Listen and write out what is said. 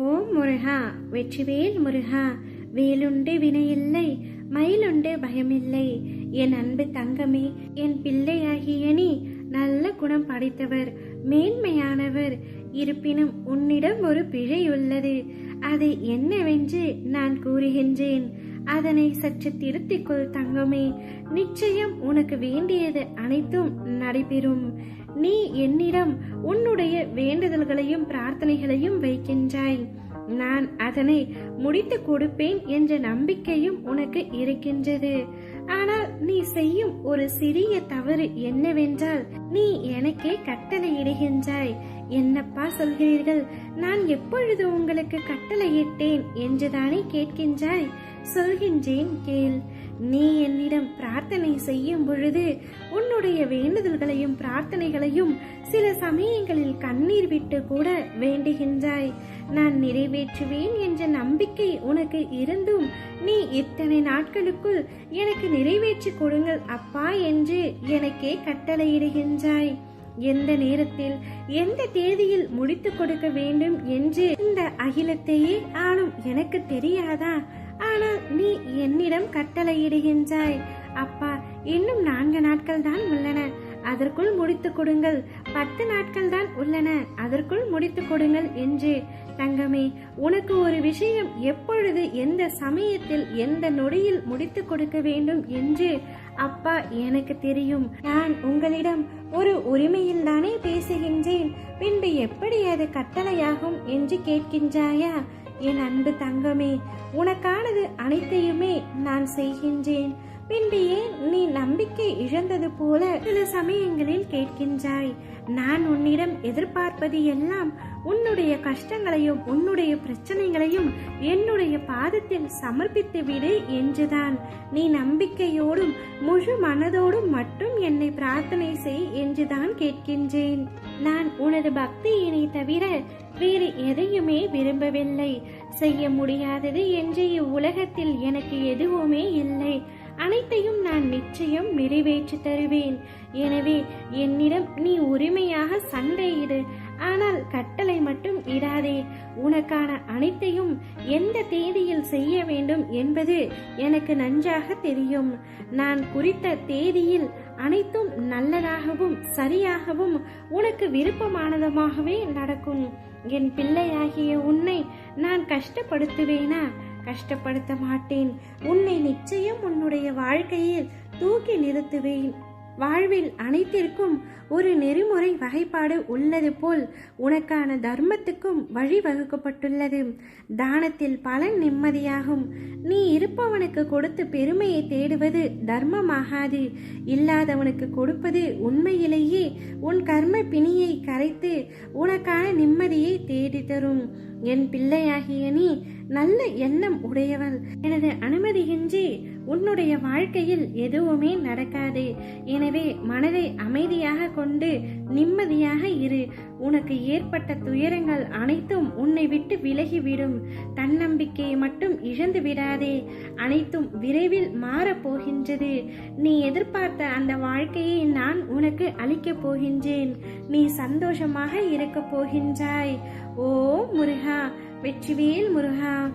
ஓம் முருகா வெற்றிவேல் முருகா வேலுண்டு வினையில்லை மயிலுண்டு பயமில்லை. என் அன்பு தங்கமே என் பிள்ளையாகிய நீ நல்ல குணம் படைத்தவர் மேன்மையானவர். இருப்பினும் உன்னிடம் ஒரு பிழை உள்ளது. அதை என்னவென்று நான் கூறுகின்றேன். அதனை சற்று திருத்திக் கொள் தங்கமே. நிச்சயம் உனக்கு வேண்டியது அனைத்தும் நடைபெறும். நீ என்னிடம் உன்னுடைய வேண்டுதல்களையும் பிரார்த்தனைகளையும் வைக்கின்றாய். நான் அதனை முடித்து கொடுப்பேன் என்ற நம்பிக்கையும் உனக்கு இருக்கின்றது. ஆனால் நீ செய்யும் ஒரு சிறிய தவறு என்னவென்றால் நீ எனக்கே கட்டளையிடுகின்றாய். என்னப்பா சொல்கிறீர்கள்? நான் எப்பொழுது உங்களுக்கு கட்டளையிட்டேன்? என்றுதானே கேட்கின்றாய். சொல்கின்றேன் கேள். நீ என்னிடம் பிரார்த்தனை செய்யும் பொழுது உன்னுடைய வேண்டுதல்களையும் பிரார்த்தனைகளையும் சில சமயங்களில் கண்ணீர் விட்டு கூட வேண்டுகின்றாய். நான் நிறைவேற்றுவேன் என்ற நம்பிக்கை உனக்கு இருந்தும் நீ இத்தனை நாட்களுக்குள் எனக்கு நிறைவேற்றி கொடுங்கள் அப்பா என்று எனக்கே கட்டளையிடுகின்றாய். எந்த நேரத்தில் எந்த தேதியில் முடித்து கொடுக்க வேண்டும் என்று இந்த அகிலத்தையே ஆளும் எனக்கு தெரியாதா? நீ என்னிடம் கட்டளையிடுகின்றாய். அப்பா இன்னும் நான்கு நாட்கள் தான் உள்ளன. அதற்குள் முடித்து கொடுங்கள். பத்து நாட்கள் தான் உள்ளன. அதற்குள் முடித்து கொடுங்கள் என்று. தங்கமே உனக்கு ஒரு விஷயம் எப்பொழுது எந்த சமயத்தில் எந்த நொடியில் முடித்து கொடுக்க வேண்டும் என்று. அப்பா எனக்கு தெரியும். நான் உங்களிடம் ஒரு உரிமையில் தானே பேசுகின்றேன். பின்பு எப்படி அது கட்டளையாகும் என்று கேட்கின்றாயா? என் அன்பு தங்கமே உனக்கானது அனைத்தையுமே நான் செய்கின்றேன். பின்பு ஏன் நீ நம்பிக்கை இழந்தது போல சில சமயங்களில் கேட்கின்றாய். நான் உன்னிடம் எதிர்பார்ப்பது எல்லாம் உன்னுடைய கஷ்டங்களையும் உன்னுடைய பிரச்சனைகளையும் என்னுடைய பாதத்தில் சமர்ப்பித்து விடு என்றுதான். நீ நம்பிக்கையோடும் முழு மனதோடும் மட்டும் என்னை பிரார்த்தனை செய் என்றுதான் கேட்கின்றேன். நான் உனது பக்தியினை தவிர வேறு எதையுமே விரும்பவில்லை. செய்ய முடியாதது என்று இவ்வுலகத்தில் எனக்கு எதுவுமே இல்லை. அனைத்தையும் நான் நிச்சயம் நிறைவேற்றி தருவேன். எனவே என்னிடம் நீ உரிமையாக சண்டையிடு ஆனால் கட்டளை மட்டும் இடாதே. உனக்கான அனைத்தையும் எந்த தேதியில் செய்ய வேண்டும் என்பது எனக்கு நன்றாக தெரியும். நான் குறித்த தேதியில் அனைத்தும் நல்லதாகவும் சரியாகவும் உனக்கு விருப்பமானதுமாகவே நடக்கும். என் பிள்ளையாகிய உன்னை நான் கஷ்டப்படுத்துவேனா? கஷ்டப்படுத்த மாட்டேன். உன்னை நிச்சயம் உன்னுடைய வாழ்க்கையில் தூக்கி நிறுத்துவேன். வாழ்வில் அனைத்திற்கும் ஒரு நெறிமுறை வகைப்பாடு உள்ளது போல் உனக்கான தர்மத்துக்கும் வழி வகுக்கப்பட்டுள்ளது தானத்தில் பலன் நிம்மதியாகும். நீ இருப்பவனுக்கு கொடுத்து பெருமையை தேடுவது தர்மமாகாது. இல்லாதவனுக்கு கொடுப்பது உண்மையிலேயே உன் கர்ம பிணியை கரைத்து உனக்கான நிம்மதியை தேடி தரும் என் பிள்ளையாகிய நீ நல்ல எண்ணம் உடையவள். எனது அனுமதியின்றி உன்னுடைய வாழ்க்கையில் எதுவுமே நடக்காது. எனவே மனதை அமைதியாக கொண்டு நிம்மதியாக இரு. உனக்கு ஏற்பட்ட துயரங்கள் அனைத்தும் உன்னை விட்டு விலகிவிடும். தன்னம்பிக்கையை மட்டும் இழந்து விடாதே. அனைத்தும் விரைவில் மாறப்போகின்றது நீ எதிர்பார்த்த அந்த வாழ்க்கையை நான் உனக்கு அளிக்கப் போகின்றேன். நீ சந்தோஷமாக இருக்கப் போகின்றாய். ஓ முருகா வெற்றிவேல் முருகா.